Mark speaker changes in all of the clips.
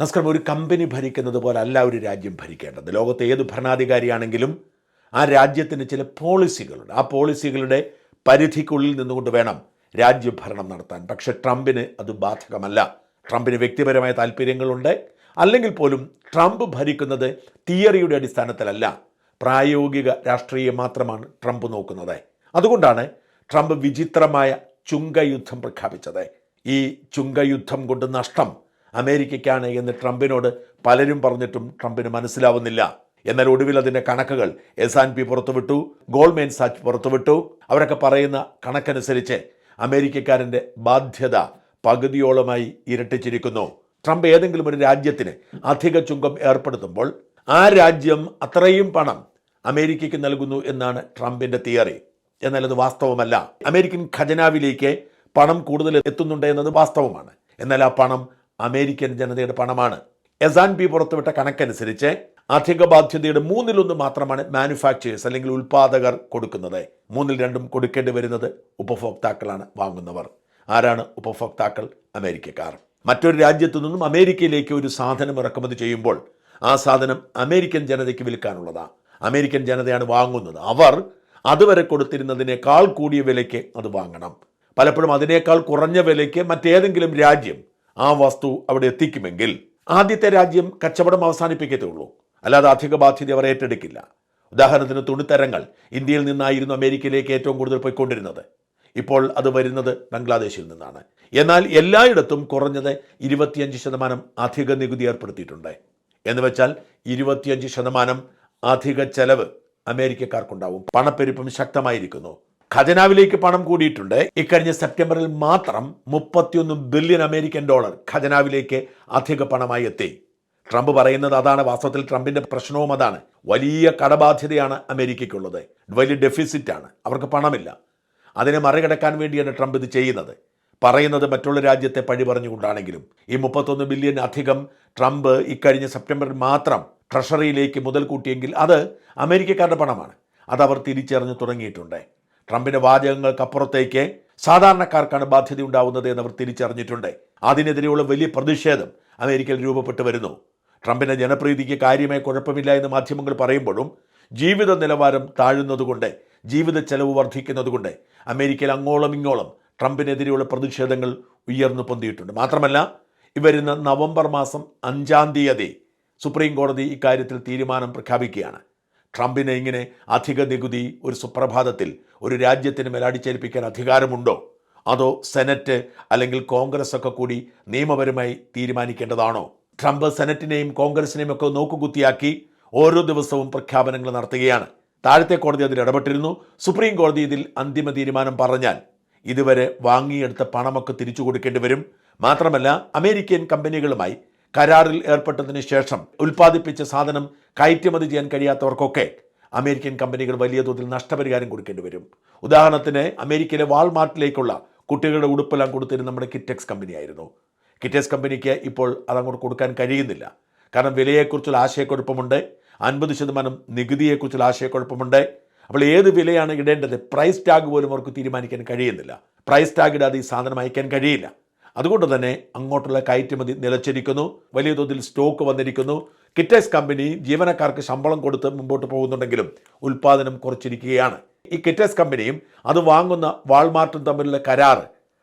Speaker 1: നമസ്കാരം ഒരു കമ്പനി ഭരിക്കുന്നത് പോലെ അല്ല ഒരു രാജ്യം ഭരിക്കേണ്ടത്. ലോകത്തെ ഏത് ഭരണാധികാരിയാണെങ്കിലും ആ രാജ്യത്തിന് ചില പോളിസികളുണ്ട്. ആ പോളിസികളുടെ പരിധിക്കുള്ളിൽ നിന്നുകൊണ്ട് വേണം രാജ്യഭരണം നടത്താൻ. പക്ഷേ ട്രംപിന് അത് ബാധകമല്ല. ട്രംപിന് വ്യക്തിപരമായ താല്പര്യങ്ങളുണ്ട്. അല്ലെങ്കിൽ പോലും ട്രംപ് ഭരിക്കുന്നത് തിയറിയുടെ അടിസ്ഥാനത്തിലല്ല. പ്രായോഗിക രാഷ്ട്രീയം മാത്രമാണ് ട്രംപ് നോക്കുന്നത്. അതുകൊണ്ടാണ് ട്രംപ് വിചിത്രമായ ചുങ്കയുദ്ധം പ്രഖ്യാപിച്ചത്. ഈ ചുങ്കയുദ്ധം കൊണ്ട് നഷ്ടം അമേരിക്കയ്ക്കാണ് എന്ന് ട്രംപിനോട് പലരും പറഞ്ഞിട്ടും ട്രംപിന് മനസ്സിലാവുന്നില്ല. എന്നാൽ ഒടുവിൽ അതിന്റെ കണക്കുകൾ എസ് ആൻ പി പുറത്തുവിട്ടു ഗോൾഡ്മെൻ സാച്ച് പുറത്തുവിട്ടു. അവരൊക്കെ പറയുന്ന കണക്കനുസരിച്ച് അമേരിക്കക്കാരന്റെ ബാധ്യത പകുതിയോളമായി ഇരട്ടിച്ചിരിക്കുന്നു. ട്രംപ് ഏതെങ്കിലും ഒരു രാജ്യത്തിന് അധിക ചുങ്കം ഏർപ്പെടുത്തുമ്പോൾ ആ രാജ്യം അത്രയും പണം അമേരിക്കയ്ക്ക് നൽകുന്നു എന്നാണ് ട്രംപിന്റെ തിയറി. എന്നാൽ അത് വാസ്തവമല്ല. അമേരിക്കൻ ഖജനാവിലേക്ക് പണം കൂടുതൽ എത്തുന്നുണ്ട് എന്നത് വാസ്തവമാണ്. എന്നാൽ ആ പണം അമേരിക്കൻ ജനതയുടെ പണമാണ്. എസ് ആൻഡ് പി പുറത്തുവിട്ട കണക്കനുസരിച്ച് അധിക ബാധ്യതയുടെ മൂന്നിലൊന്ന് മാത്രമാണ് മാനുഫാക്ചേഴ്സ് അല്ലെങ്കിൽ ഉൽപാദകർ കൊടുക്കുന്നത്. മൂന്നിൽ രണ്ടും കൊടുക്കേണ്ടി വരുന്നത് ഉപഭോക്താക്കളാണ് വാങ്ങുന്നവർ. ആരാണ് ഉപഭോക്താക്കൾ? അമേരിക്കക്കാർ. മറ്റൊരു രാജ്യത്തു നിന്നും അമേരിക്കയിലേക്ക് ഒരു സാധനം ഇറക്കുമതി ചെയ്യുമ്പോൾ ആ സാധനം അമേരിക്കൻ ജനതയ്ക്ക് വിൽക്കാനുള്ളതാണ് അമേരിക്കൻ ജനതയാണ് വാങ്ങുന്നത്. അവർ അതുവരെ കൊടുത്തിരുന്നതിനേക്കാൾ കൂടിയ വിലയ്ക്ക് അത് വാങ്ങണം. പലപ്പോഴും അതിനേക്കാൾ കുറഞ്ഞ വിലയ്ക്ക് മറ്റേതെങ്കിലും രാജ്യം ആ വസ്തു അവിടെ എത്തിക്കുമെങ്കിൽ ആദ്യത്തെ രാജ്യം കച്ചവടം അവസാനിപ്പിക്കത്തുള്ളൂ അല്ലാതെ അധിക ബാധ്യത അവർ ഏറ്റെടുക്കില്ല. ഉദാഹരണത്തിന് തുണിത്തരങ്ങൾ ഇന്ത്യയിൽ നിന്നായിരുന്നു അമേരിക്കയിലേക്ക് ഏറ്റവും കൂടുതൽ പോയിക്കൊണ്ടിരുന്നത്. ഇപ്പോൾ അത് വരുന്നത് ബംഗ്ലാദേശിൽ നിന്നാണ്. എന്നാൽ എല്ലായിടത്തും കുറഞ്ഞത് ഇരുപത്തിയഞ്ച് ശതമാനം അധിക നികുതി ഏർപ്പെടുത്തിയിട്ടുണ്ട്. എന്ന് വെച്ചാൽ ഇരുപത്തിയഞ്ച് ശതമാനം അധിക ചെലവ് അമേരിക്കക്കാർക്കുണ്ടാവും. പണപ്പെരുപ്പം ശക്തമായിരിക്കുന്നു. ഖജനാവിലേക്ക് പണം കൂടിയിട്ടുണ്ട്. ഇക്കഴിഞ്ഞ സെപ്റ്റംബറിൽ മാത്രം മുപ്പത്തിയൊന്ന് ബില്യൺ അമേരിക്കൻ ഡോളർ ഖജനാവിലേക്ക് അധിക പണമായി എത്തി. ട്രംപ് പറയുന്നത് അതാണ്. വാസ്തവത്തിൽ ട്രംപിന്റെ പ്രശ്നവും അതാണ്. വലിയ കടബാധ്യതയാണ് അമേരിക്കയ്ക്കുള്ളത്. വലിയ ഡെഫിസിറ്റ് ആണ് അവർക്ക് പണമില്ല. അതിനെ മറികടക്കാൻ വേണ്ടിയാണ് ട്രംപ് ഇത് ചെയ്യുന്നത്. പറയുന്നത് മറ്റുള്ള രാജ്യത്തെ പഴി പറഞ്ഞുകൊണ്ടാണെങ്കിലും ഈ മുപ്പത്തൊന്ന് ബില്യൺ അധികം ട്രംപ് ഇക്കഴിഞ്ഞ സെപ്റ്റംബറിൽ മാത്രം ട്രഷറിയിലേക്ക് മുതൽ കൂട്ടിയെങ്കിൽ അത് അമേരിക്കക്കാരുടെ പണമാണ്. അത് അവർ തിരിച്ചറിഞ്ഞു തുടങ്ങിയിട്ടുണ്ട്. ട്രംപിന്റെ വാചകങ്ങൾക്കപ്പുറത്തേക്ക് സാധാരണക്കാർക്കാണ് ബാധ്യത ഉണ്ടാവുന്നത് എന്ന് അവർ തിരിച്ചറിഞ്ഞിട്ടുണ്ട്. അതിനെതിരെയുള്ള വലിയ പ്രതിഷേധം അമേരിക്കയിൽ രൂപപ്പെട്ടു വരുന്നു. ട്രംപിന്റെ ജനപ്രീതിക്ക് കാര്യമായ കുഴപ്പമില്ല എന്ന് മാധ്യമങ്ങൾ പറയുമ്പോഴും ജീവിത നിലവാരം താഴുന്നതുകൊണ്ട് ജീവിത ചെലവ് വർദ്ധിക്കുന്നതുകൊണ്ട് അമേരിക്കയിൽ അങ്ങോളം ഇങ്ങോളം ട്രംപിനെതിരെയുള്ള പ്രതിഷേധങ്ങൾ ഉയർന്നു പൊന്തിയിട്ടുണ്ട്. മാത്രമല്ല ഇവരുന്ന നവംബർ മാസം അഞ്ചാം തീയതി സുപ്രീം കോടതി ഇക്കാര്യത്തിൽ തീരുമാനം പ്രഖ്യാപിക്കുകയാണ്. ട്രംപിനെ ഇങ്ങനെ അധിക നികുതി ഒരു സുപ്രഭാതത്തിൽ ഒരു രാജ്യത്തിന് മേൽ അടിച്ചേൽപ്പിക്കാൻ അധികാരമുണ്ടോ? അതോ സെനറ്റ് അല്ലെങ്കിൽ കോൺഗ്രസ് ഒക്കെ കൂടി നിയമപരമായി തീരുമാനിക്കേണ്ടതാണോ? ട്രംപ് സെനറ്റിനെയും കോൺഗ്രസിനെയും ഒക്കെ നോക്കുകുത്തിയാക്കി ഓരോ ദിവസവും പ്രഖ്യാപനങ്ങൾ നടത്തുകയാണ്. താഴത്തെ കോടതി അതിൽ ഇടപെട്ടിരുന്നു. സുപ്രീം കോടതി ഇതിൽ അന്തിമ തീരുമാനം പറഞ്ഞാൽ ഇതുവരെ വാങ്ങിയെടുത്ത പണമൊക്കെ തിരിച്ചു കൊടുക്കേണ്ടി വരും. മാത്രമല്ല അമേരിക്കൻ കമ്പനികളുമായി കരാറിൽ ഏർപ്പെട്ടതിന് ശേഷം ഉൽപ്പാദിപ്പിച്ച സാധനം കയറ്റുമതി ചെയ്യാൻ കഴിയാത്തവർക്കൊക്കെ അമേരിക്കൻ കമ്പനികൾ വലിയ തോതിൽ നഷ്ടപരിഹാരം കൊടുക്കേണ്ടി വരും. ഉദാഹരണത്തിന് അമേരിക്കയിലെ വാൾമാർട്ടിലേക്കുള്ള കുട്ടികളുടെ ഉടുപ്പെല്ലാം കൊടുത്തിരുന്ന നമ്മുടെ കിറ്റെക്സ് കമ്പനിയായിരുന്നു. കിറ്റെക്സ് കമ്പനിക്ക് ഇപ്പോൾ അതങ്ങോട്ട് കൊടുക്കാൻ കഴിയുന്നില്ല. കാരണം വിലയെക്കുറിച്ചുള്ള ആശയക്കുഴപ്പമുണ്ട്. അൻപത് ശതമാനം നികുതിയെക്കുറിച്ചുള്ള ആശയക്കുഴപ്പമുണ്ട്. അപ്പോൾ ഏത് വിലയാണ് ഇടേണ്ടത്? പ്രൈസ് ടാഗ് പോലും അവർക്ക് തീരുമാനിക്കാൻ കഴിയുന്നില്ല. പ്രൈസ് ടാഗ് ഇടാതെ ഈ സാധനം അയക്കാൻ കഴിയില്ല. അതുകൊണ്ട് തന്നെ അങ്ങോട്ടുള്ള കയറ്റുമതി നിലച്ചിരിക്കുന്നു. വലിയ തോതിൽ സ്റ്റോക്ക് വന്നിരിക്കുന്നു. കിറ്റസ് കമ്പനി ജീവനക്കാർക്ക് ശമ്പളം കൊടുത്ത് മുമ്പോട്ട് പോകുന്നുണ്ടെങ്കിലും ഉൽപ്പാദനം കുറച്ചിരിക്കുകയാണ്. ഈ കിറ്റസ് കമ്പനിയും അത് വാങ്ങുന്ന വാൾമാർട്ടും തമ്മിലുള്ള കരാർ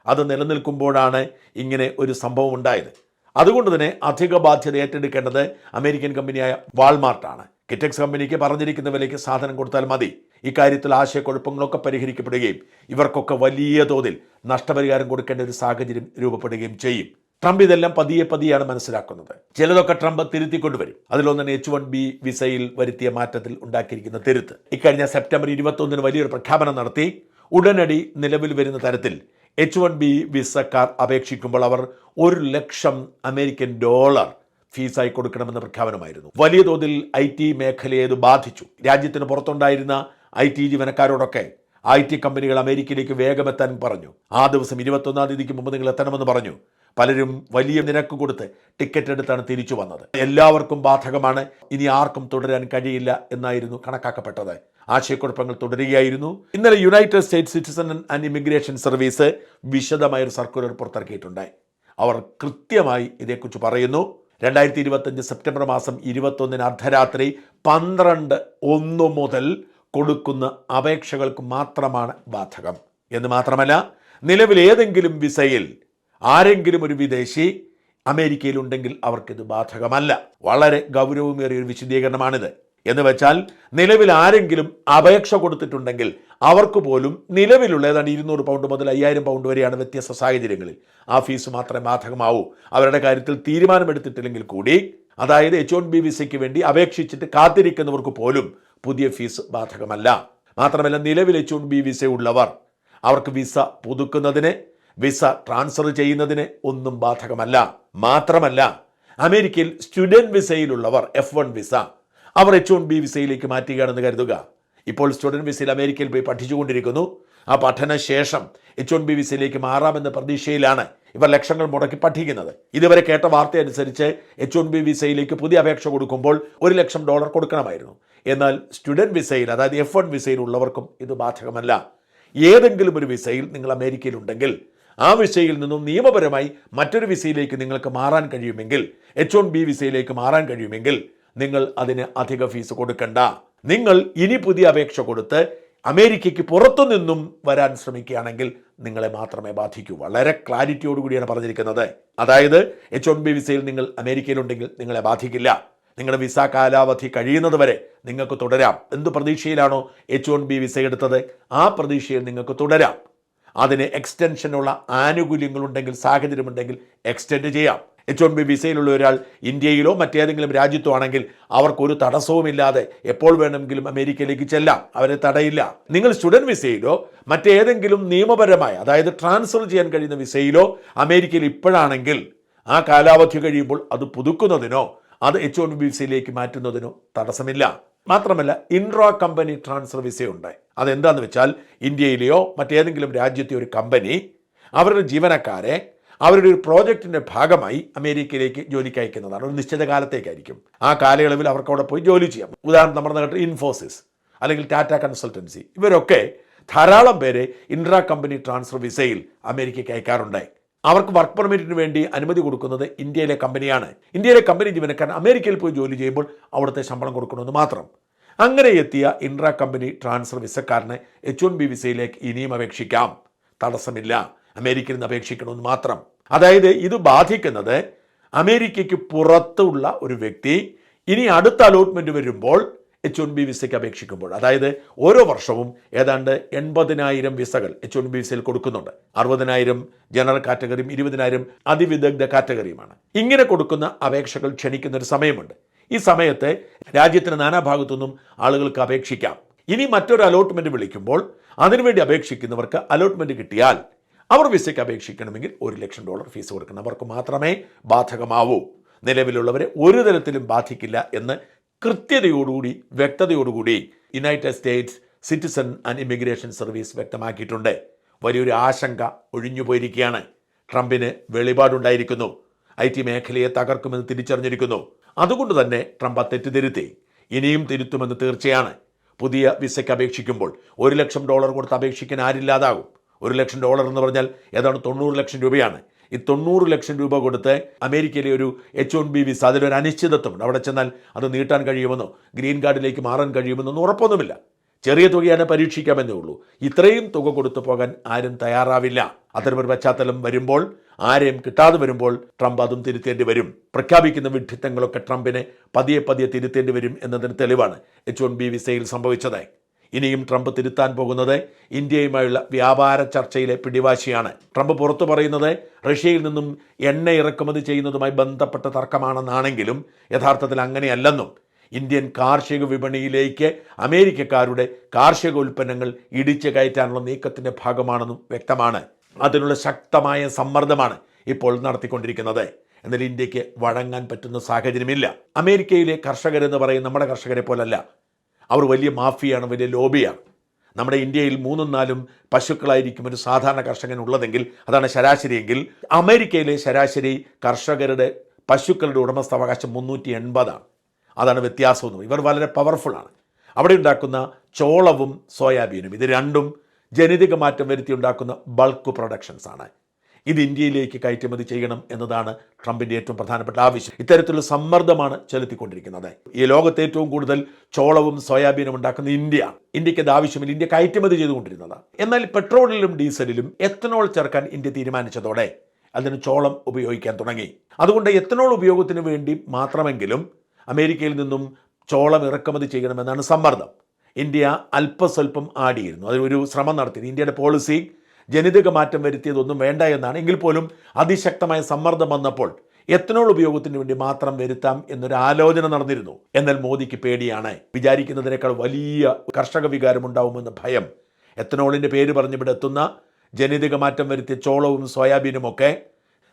Speaker 1: അത് നിലനിൽക്കുമ്പോഴാണ് ഇങ്ങനെ ഒരു സംഭവം ഉണ്ടായത്. അതുകൊണ്ട് തന്നെ അധിക ബാധ്യത ഏറ്റെടുക്കേണ്ടത് അമേരിക്കൻ കമ്പനിയായ വാൾമാർട്ടാണ്. കിറ്റക്സ് കമ്പനിക്ക് പറഞ്ഞിരിക്കുന്ന വിലയ്ക്ക് സാധനം കൊടുത്താൽ മതി. ഇക്കാര്യത്തിൽ ആശയക്കുഴപ്പങ്ങളൊക്കെ പരിഹരിക്കപ്പെടുകയും ഇവർക്കൊക്കെ വലിയ തോതിൽ നഷ്ടപരിഹാരം കൊടുക്കേണ്ട ഒരു സാഹചര്യം രൂപപ്പെടുകയും ചെയ്യും. ട്രംപ് ഇതെല്ലാം പതിയെ പതിയാണ് മനസ്സിലാക്കുന്നത്. ചിലതൊക്കെ ട്രംപ് തിരുത്തിക്കൊണ്ടുവരും. അതിലൊന്നാണ് എച്ച് വൺ ബി വിസയിൽ വരുത്തിയ മാറ്റത്തിൽ ഉണ്ടാക്കിയിരിക്കുന്ന തിരുത്ത്. ഇക്കഴിഞ്ഞ സെപ്റ്റംബർ ഇരുപത്തൊന്നിന് വലിയൊരു പ്രഖ്യാപനം നടത്തി. ഉടനടി നിലവിൽ വരുന്ന തരത്തിൽ എച്ച് വൺ ബി വിസക്കാർ അപേക്ഷിക്കുമ്പോൾ അവർ ഒരു ലക്ഷം അമേരിക്കൻ ഡോളർ ഫീസായി കൊടുക്കണമെന്ന പ്രഖ്യാപനമായിരുന്നു. വലിയ തോതിൽ ഐ ടി മേഖലയെ ഇത് ബാധിച്ചു. രാജ്യത്തിന് പുറത്തുണ്ടായിരുന്ന ഐ ടി ജീവനക്കാരോടൊക്കെ ഐ ടി കമ്പനികൾ അമേരിക്കയിലേക്ക് വേഗമെത്താൻ പറഞ്ഞു. ആ ദിവസം ഇരുപത്തൊന്നാം തീയതിക്ക് മുമ്പ് നിങ്ങൾ എത്തണമെന്ന് പറഞ്ഞു. പലരും വലിയ നിരക്ക് കൊടുത്ത് ടിക്കറ്റ് എടുത്താണ് തിരിച്ചു വന്നത്. എല്ലാവർക്കും ബാധകമാണ്. ഇനി ആർക്കും തുടരാൻ കഴിയില്ല എന്നായിരുന്നു കണക്കാക്കപ്പെട്ടത്. ആശയക്കുഴപ്പങ്ങൾ തുടരുകയായിരുന്നു. ഇന്നലെ United States citizen and immigration service വിശദമായ ഒരു സർക്കുലർ പുറത്തിറക്കിയിട്ടുണ്ട്. അവർ കൃത്യമായി ഇതേക്കുറിച്ച് പറയുന്നു. രണ്ടായിരത്തി ഇരുപത്തഞ്ച് സെപ്റ്റംബർ മാസം ഇരുപത്തൊന്നിന് അർദ്ധരാത്രി പന്ത്രണ്ട് ഒന്ന് മുതൽ കൊടുക്കുന്ന അപേക്ഷകൾക്ക് മാത്രമാണ് ബാധകം. എന്ന് മാത്രമല്ല നിലവിൽ ഏതെങ്കിലും വിസയിൽ ആരെങ്കിലും ഒരു വിദേശി അമേരിക്കയിലുണ്ടെങ്കിൽ അവർക്കിത് ബാധകമല്ല. വളരെ ഗൗരവമേറിയ ഒരു വിശദീകരണമാണിത്. എന്ന് വെച്ചാൽ നിലവിൽ ആരെങ്കിലും അപേക്ഷ കൊടുത്തിട്ടുണ്ടെങ്കിൽ അവർക്ക് പോലും നിലവിലുള്ള ഏതാണ്ട് ഇരുന്നൂറ് പൗണ്ട് മുതൽ അയ്യായിരം പൗണ്ട് വരെയാണ് വ്യത്യസ്ത സാഹചര്യങ്ങളിൽ. ആ ഫീസ് മാത്രമേ ബാധകമാവൂ. അവരുടെ കാര്യത്തിൽ തീരുമാനമെടുത്തിട്ടില്ലെങ്കിൽ കൂടി അതായത് എച്ച് ഒൻ ബി വിസയ്ക്ക് വേണ്ടി അപേക്ഷിച്ചിട്ട് കാത്തിരിക്കുന്നവർക്ക് പോലും പുതിയ ഫീസ് ബാധകമല്ല. മാത്രമല്ല നിലവിൽ എച്ച് ഒൻ ബി വിസ ഉള്ളവർ അവർക്ക് വിസ പുതുക്കുന്നതിന് വിസ ട്രാൻസ്ഫർ ചെയ്യുന്നതിന് ഒന്നും ബാധകമല്ല. മാത്രമല്ല അമേരിക്കയിൽ സ്റ്റുഡന്റ് വിസയിലുള്ളവർ എഫ് വൺ വിസ അവർ എച്ച് വൺ ബി വിസയിലേക്ക് മാറ്റുകയാണെന്ന് കരുതുക. ഇപ്പോൾ സ്റ്റുഡന്റ് വിസയിൽ അമേരിക്കയിൽ പോയി പഠിച്ചുകൊണ്ടിരിക്കുന്നു. ആ പഠനശേഷം എച്ച് വൺ ബി വിസയിലേക്ക് മാറാമെന്ന പ്രതീക്ഷയിലാണ് ഇവർ ലക്ഷങ്ങൾ മുടക്കി പഠിക്കുന്നത്. ഇതുവരെ കേട്ട വാർത്ത അനുസരിച്ച് എച്ച് വൺ ബി വിസയിലേക്ക് പുതിയ അപേക്ഷ കൊടുക്കുമ്പോൾ ഒരു ലക്ഷം ഡോളർ കൊടുക്കണമായിരുന്നു. എന്നാൽ സ്റ്റുഡന്റ് വിസയിൽ അതായത് എഫ് വൺ വിസയിൽ ഉള്ളവർക്കും ഇത് ബാധകമല്ല. ഏതെങ്കിലും ഒരു വിസയിൽ നിങ്ങൾ അമേരിക്കയിലുണ്ടെങ്കിൽ ആ വിസയിൽ നിന്നും നിയമപരമായി മറ്റൊരു വിസയിലേക്ക് നിങ്ങൾക്ക് മാറാൻ കഴിയുമെങ്കിൽ എച്ച് വൺ ബി വിസയിലേക്ക് മാറാൻ കഴിയുമെങ്കിൽ നിങ്ങൾ അതിന് അധിക ഫീസ് കൊടുക്കണ്ട. നിങ്ങൾ ഇനി പുതിയ അപേക്ഷ കൊടുത്ത് അമേരിക്കയ്ക്ക് പുറത്തു നിന്നും വരാൻ ശ്രമിക്കുകയാണെങ്കിൽ നിങ്ങളെ മാത്രമേ ബാധിക്കൂ. വളരെ ക്ലാരിറ്റിയോടുകൂടിയാണ് പറഞ്ഞിരിക്കുന്നത്. അതായത് എച്ച് ബി വിസയിൽ നിങ്ങൾ അമേരിക്കയിലുണ്ടെങ്കിൽ നിങ്ങളെ ബാധിക്കില്ല. നിങ്ങളുടെ വിസ കാലാവധി കഴിയുന്നത് വരെ നിങ്ങൾക്ക് തുടരാം. എന്ത് പ്രതീക്ഷയിലാണോ എച്ച് വൺ ബി വിസ എടുത്തത്? ആ പ്രതീക്ഷയിൽ നിങ്ങൾക്ക് തുടരാം. അതിന് എക്സ്റ്റൻഷനുള്ള ആനുകൂല്യങ്ങളുണ്ടെങ്കിൽ സാഹചര്യമുണ്ടെങ്കിൽ എക്സ്റ്റെൻഡ് ചെയ്യാം. എച്ച് വൺ ബി വിസയിലുള്ള ഒരാൾ ഇന്ത്യയിലോ മറ്റേതെങ്കിലും രാജ്യത്തോ ആണെങ്കിൽ അവർക്കൊരു തടസ്സവുമില്ലാതെ എപ്പോൾ വേണമെങ്കിലും അമേരിക്കയിലേക്ക് ചെല്ലാം. അവരെ തടയില്ല. നിങ്ങൾ സ്റ്റുഡന്റ് വിസയിലോ മറ്റേതെങ്കിലും നിയമപരമായ അതായത് ട്രാൻസ്ഫർ ചെയ്യാൻ കഴിയുന്ന വിസയിലോ അമേരിക്കയിൽ ഇപ്പോഴാണെങ്കിൽ ആ കാലാവധി കഴിയുമ്പോൾ അത് പുതുക്കുന്നതിനോ അത് എച്ച് വൺ ബി വിസയിലേക്ക് മാറ്റുന്നതിനോ തടസ്സമില്ല. മാത്രമല്ല ഇൻട്രാ കമ്പനി ട്രാൻസ്ഫർ വിസയുണ്ട്. അതെന്താണെന്ന് വെച്ചാൽ ഇന്ത്യയിലെയോ മറ്റേതെങ്കിലും രാജ്യത്തെ ഒരു കമ്പനി അവരുടെ ജീവനക്കാരെ അവരുടെ ഒരു പ്രോജക്റ്റിന്റെ ഭാഗമായി അമേരിക്കയിലേക്ക് ജോലിക്ക് അയക്കുന്നതാണ്. ഒരു നിശ്ചിത കാലത്തേക്കായിരിക്കും. ആ കാലയളവിൽ അവർക്ക് അവിടെ പോയി ജോലി ചെയ്യാം. ഉദാഹരണം നമ്മുടെ നാട്ടിൽ ഇൻഫോസിസ് അല്ലെങ്കിൽ ടാറ്റ കൺസൾട്ടൻസി. ഇവരൊക്കെ ധാരാളം പേരെ ഇൻട്രാ കമ്പനി ട്രാൻസ്ഫർ വിസയിൽ അമേരിക്കയ്ക്ക് അയക്കാറുണ്ട്. അവർക്ക് വർക്ക് പെർമിറ്റിന് വേണ്ടി അനുമതി കൊടുക്കുന്നത് ഇന്ത്യയിലെ കമ്പനിയാണ്. ഇന്ത്യയിലെ കമ്പനി ജീവനക്കാരൻ അമേരിക്കയിൽ പോയി ജോലി ചെയ്യുമ്പോൾ അവിടുത്തെ ശമ്പളം കൊടുക്കണമെന്ന് മാത്രം. അങ്ങനെ എത്തിയ ഇൻട്രാ കമ്പനി ട്രാൻസ്ഫർ വിസക്കാരനെ എച്ച് വൺ ബി വിസയിലേക്ക് ഇനിയും അപേക്ഷിക്കാം. തടസ്സമില്ല. അമേരിക്കയിൽ നിന്ന് അപേക്ഷിക്കണമെന്ന് മാത്രം. അതായത് ഇത് ബാധിക്കുന്നത് അമേരിക്കയ്ക്ക് പുറത്തുള്ള ഒരു വ്യക്തി ഇനി അടുത്ത അലോട്ട്മെന്റ് വരുമ്പോൾ എച്ച് ഒൻ ബി വിസയ്ക്ക് അപേക്ഷിക്കുമ്പോൾ. അതായത് ഓരോ വർഷവും ഏതാണ്ട് എൺപതിനായിരം വിസകൾ എച്ച് ഒൻ ബി വിസയിൽ കൊടുക്കുന്നുണ്ട്. അറുപതിനായിരം ജനറൽ കാറ്റഗറിയും ഇരുപതിനായിരം അതിവിദഗ്ധ കാറ്റഗറിയുമാണ് ഇങ്ങനെ കൊടുക്കുന്ന അപേക്ഷകൾ ക്ഷണിക്കുന്ന ഒരു സമയമുണ്ട്. ഈ സമയത്ത് രാജ്യത്തിന് നാനാഭാഗത്തുനിന്നും ആളുകൾക്ക് അപേക്ഷിക്കാം. ഇനി മറ്റൊരു അലോട്ട്മെന്റ് വിളിക്കുമ്പോൾ അതിനുവേണ്ടി അപേക്ഷിക്കുന്നവർക്ക് അലോട്ട്മെന്റ് കിട്ടിയാൽ അവർ വിസയ്ക്ക് അപേക്ഷിക്കണമെങ്കിൽ ഒരു ലക്ഷം ഡോളർ ഫീസ് കൊടുക്കണം. മാത്രമേ ബാധകമാവൂ. നിലവിലുള്ളവരെ ഒരു തരത്തിലും ബാധിക്കില്ല എന്ന് കൃത്യതയോടുകൂടി വ്യക്തതയോടുകൂടി United States citizen and immigration service വ്യക്തമാക്കിയിട്ടുണ്ട്. വലിയൊരു ആശങ്ക ഒഴിഞ്ഞുപോയിരിക്കുകയാണ് ട്രംപിന് വെളിപാടുണ്ടായിരിക്കുന്നു. ഐ ടി മേഖലയെ തകർക്കുമെന്ന് തിരിച്ചറിഞ്ഞിരിക്കുന്നു. അതുകൊണ്ട് തന്നെ ട്രംപ് തെറ്റിദ്ധരുത്തി. ഇനിയും തിരുത്തുമെന്ന് തീർച്ചയാണ്. പുതിയ വിസയ്ക്ക് അപേക്ഷിക്കുമ്പോൾ ഒരു ലക്ഷം ഡോളർ കൊടുത്ത് അപേക്ഷിക്കാൻ ആരില്ലാതാകും. ഒരു ലക്ഷം ഡോളർ എന്ന് പറഞ്ഞാൽ ഏതാണ് തൊണ്ണൂറ് ലക്ഷം രൂപയാണ്. ഈ തൊണ്ണൂറ് ലക്ഷം രൂപ കൊടുത്ത് അമേരിക്കയിലെ ഒരു എച്ച് ഒൻ ബി വിസ അതിലൊരു അനിശ്ചിതത്വമുണ്ട്. അവിടെ ചെന്നാൽ അത് നീട്ടാൻ കഴിയുമെന്നോ ഗ്രീൻ കാർഡിലേക്ക് മാറാൻ കഴിയുമെന്നൊന്നും ഉറപ്പൊന്നുമില്ല. ചെറിയ തുകയാണ് പരീക്ഷിക്കാമെന്നേ ഉള്ളൂ. ഇത്രയും തുക കൊടുത്തു പോകാൻ ആരും തയ്യാറാവില്ല. അത്തരമൊരു പശ്ചാത്തലം വരുമ്പോൾ ആരെയും കിട്ടാതെ വരുമ്പോൾ ട്രംപ് അതും തിരുത്തേണ്ടി വരും. പ്രഖ്യാപിക്കുന്ന വിഡ്ഢിത്തങ്ങളൊക്കെ ട്രംപിനെ പതിയെ പതിയെ തിരുത്തേണ്ടി വരും എന്നതിന് തെളിവാണ് എച്ച് വൺ ബി വിസയിൽ സംഭവിച്ചത്. ഇനിയും ട്രംപ് തിരുത്താൻ പോകുന്നത് ഇന്ത്യയുമായുള്ള വ്യാപാര ചർച്ചയിലെ പിടിവാശിയാണ്. ട്രംപ് പുറത്തു പറയുന്നത് റഷ്യയിൽ നിന്നും എണ്ണ ഇറക്കുമതി ചെയ്യുന്നതുമായി ബന്ധപ്പെട്ട തർക്കമാണെന്നാണെങ്കിലും യഥാർത്ഥത്തിൽ അങ്ങനെയല്ലെന്നും ഇന്ത്യൻ കാർഷിക വിപണിയിലേക്ക് അമേരിക്കക്കാരുടെ കാർഷിക ഉൽപ്പന്നങ്ങൾ ഇടിച്ചു കയറ്റാനുള്ള നീക്കത്തിന്റെ ഭാഗമാണെന്നും വ്യക്തമാണ്. അതിനുള്ള ശക്തമായ സമ്മർദ്ദമാണ് ഇപ്പോൾ നടത്തിക്കൊണ്ടിരിക്കുന്നത്. എന്നാൽ ഇന്ത്യയ്ക്ക് വഴങ്ങാൻ പറ്റുന്ന സാഹചര്യമില്ല. അമേരിക്കയിലെ കർഷകരെന്ന് പറയും നമ്മുടെ കർഷകരെ പോലല്ല. അവർ വലിയ മാഫിയാണ് വലിയ ലോബിയാണ്. നമ്മുടെ ഇന്ത്യയിൽ മൂന്നും നാലും പശുക്കളായിരിക്കും ഒരു സാധാരണ കർഷകൻ ഉള്ളതെങ്കിൽ അതാണ് ശരാശരിയെങ്കിൽ അമേരിക്കയിലെ ശരാശരി കർഷകരുടെ പശുക്കളുടെ ഉടമസ്ഥാവകാശം മുന്നൂറ്റി എൺപതാണ് അതാണ് വ്യത്യാസമൊന്നും. ഇവർ വളരെ പവർഫുള്ളാണ്. അവിടെ ഉണ്ടാക്കുന്ന ചോളവും സോയാബീനും ഇത് രണ്ടും ജനിതക മാറ്റം വരുത്തി ഉണ്ടാക്കുന്ന ബൾക്ക് പ്രൊഡക്ഷൻസ് ആണ് ഇത് ഇന്ത്യയിലേക്ക് കയറ്റുമതി ചെയ്യണം എന്നതാണ് ട്രംപിന്റെ ഏറ്റവും പ്രധാനപ്പെട്ട ആവശ്യം. ഇത്തരത്തിലുള്ള സമ്മർദ്ദമാണ് ചെലുത്തിക്കൊണ്ടിരിക്കുന്നത്. ഈ ലോകത്തെ ഏറ്റവും കൂടുതൽ ചോളവും സോയാബീനും ഉണ്ടാക്കുന്ന ഇന്ത്യ. ഇന്ത്യയ്ക്ക് അത് ആവശ്യമില്ല. ഇന്ത്യ കയറ്റുമതി ചെയ്തുകൊണ്ടിരുന്നത്. എന്നാൽ പെട്രോളിലും ഡീസലിലും എത്തനോൾ ചേർക്കാൻ ഇന്ത്യ തീരുമാനിച്ചതോടെ അതിന് ചോളം ഉപയോഗിക്കാൻ തുടങ്ങി. അതുകൊണ്ട് എത്തനോൾ ഉപയോഗത്തിന് വേണ്ടി മാത്രമെങ്കിലും അമേരിക്കയിൽ നിന്നും ചോളം ഇറക്കുമതി ചെയ്യണമെന്നാണ് സമ്മർദ്ദം. ഇന്ത്യ അല്പസ്വല്പം ആടിയിരുന്നു. അതിനൊരു ശ്രമം നടത്തി ഇന്ത്യയുടെ പോളിസി ജനിതക മാറ്റം വരുത്തിയതൊന്നും വേണ്ട എന്നാണ്. എങ്കിൽ പോലും അതിശക്തമായ സമ്മർദ്ദം വന്നപ്പോൾ എത്തനോൾ ഉപയോഗത്തിന് വേണ്ടി മാത്രം വരുത്താം എന്നൊരു ആലോചന നടന്നിരുന്നു. എന്നാൽ മോദിക്ക് പേടിയാണ്. വിചാരിക്കുന്നതിനേക്കാൾ വലിയ കർഷക വികാരം ഉണ്ടാവുമെന്ന ഭയം. എത്തനോളിന്റെ പേര് പറഞ്ഞ് ഇവിടെ എത്തുന്ന ജനിതക മാറ്റം വരുത്തിയ ചോളവും സോയാബീനും ഒക്കെ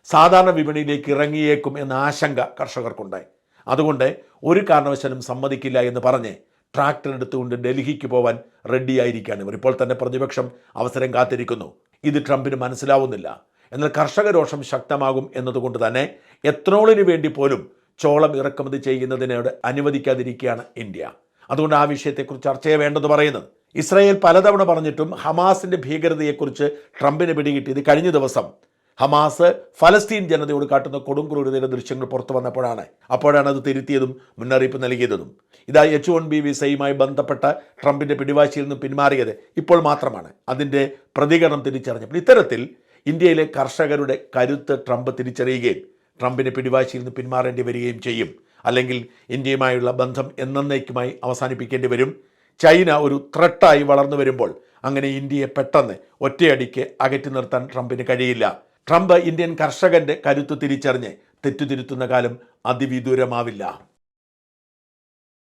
Speaker 1: സാധാരണ വിപണിയിലേക്ക് ഇറങ്ങിയേക്കും എന്ന ആശങ്ക കർഷകർക്കുണ്ടായി. അതുകൊണ്ട് ഒരു കാരണവശാലും സമ്മതിക്കില്ല എന്ന് പറഞ്ഞ് ട്രാക്ടർ എടുത്തുകൊണ്ട് ഡൽഹിക്ക് പോവാൻ റെഡിയായിരിക്കുകയാണ് ഇവർ. ഇപ്പോൾ തന്നെ പ്രതിപക്ഷം അവസരം കാത്തിരിക്കുന്നു. ഇത് ട്രംപിന് മനസ്സിലാവുന്നില്ല. എന്നാൽ കർഷക രോഷം ശക്തമാകും എന്നതുകൊണ്ട് തന്നെ എത്രോളിന് വേണ്ടി പോലും ചോളം ഇറക്കുമതി ചെയ്യുന്നതിനോട് അനുവദിക്കാതിരിക്കുകയാണ് ഇന്ത്യ. അതുകൊണ്ട് ആ വിഷയത്തെക്കുറിച്ച് ചർച്ച ചെയ്യേണ്ടെന്ന് പറയുന്നത് ഇസ്രായേൽ പലതവണ പറഞ്ഞിട്ടും ഹമാസിന്റെ ഭീകരതയെക്കുറിച്ച് ട്രംപിന് പിടികിട്ടിയത് കഴിഞ്ഞ ദിവസം ഹമാസ് ഫലസ്തീൻ ജനതയോട് കാട്ടുന്ന കൊടുംക്രൂരതയുടെ ദൃശ്യങ്ങൾ പുറത്തു വന്നപ്പോഴാണ്. അപ്പോഴാണ് അത് തിരുത്തിയതും മുന്നറിയിപ്പ് നൽകിയതും. ഇതാ എച്ച് വൺ ബി വിസയുമായി ബന്ധപ്പെട്ട ട്രംപിന്റെ പിടിവാശിയിൽ നിന്ന് പിന്മാറിയത് ഇപ്പോൾ മാത്രമാണ്. അതിന്റെ പ്രതികരണം തിരിച്ചറിഞ്ഞപ്പോൾ ഇത്തരത്തിൽ ഇന്ത്യയിലെ കർഷകരുടെ കരുത്ത് ട്രംപ് തിരിച്ചറിയുകയും ട്രംപിന്റെ പിടിവാശിയിൽ നിന്ന് പിന്മാറേണ്ടി വരികയും ചെയ്യും. അല്ലെങ്കിൽ ഇന്ത്യയുമായുള്ള ബന്ധം എന്നേക്കുമായി അവസാനിപ്പിക്കേണ്ടി വരും. ചൈന ഒരു ത്രട്ടായി വളർന്നു വരുമ്പോൾ അങ്ങനെ ഇന്ത്യയെ പെട്ടെന്ന് ഒറ്റയടിക്ക് അകറ്റി നിർത്താൻ ട്രംപിന് കഴിയില്ല. ട്രംപ് ഇന്ത്യൻ കർഷകന്റെ കരുത്ത് തിരിച്ചറിഞ്ഞ് തെറ്റുതിരുത്തുന്ന കാലം അതിവിദൂരമാവില്ല.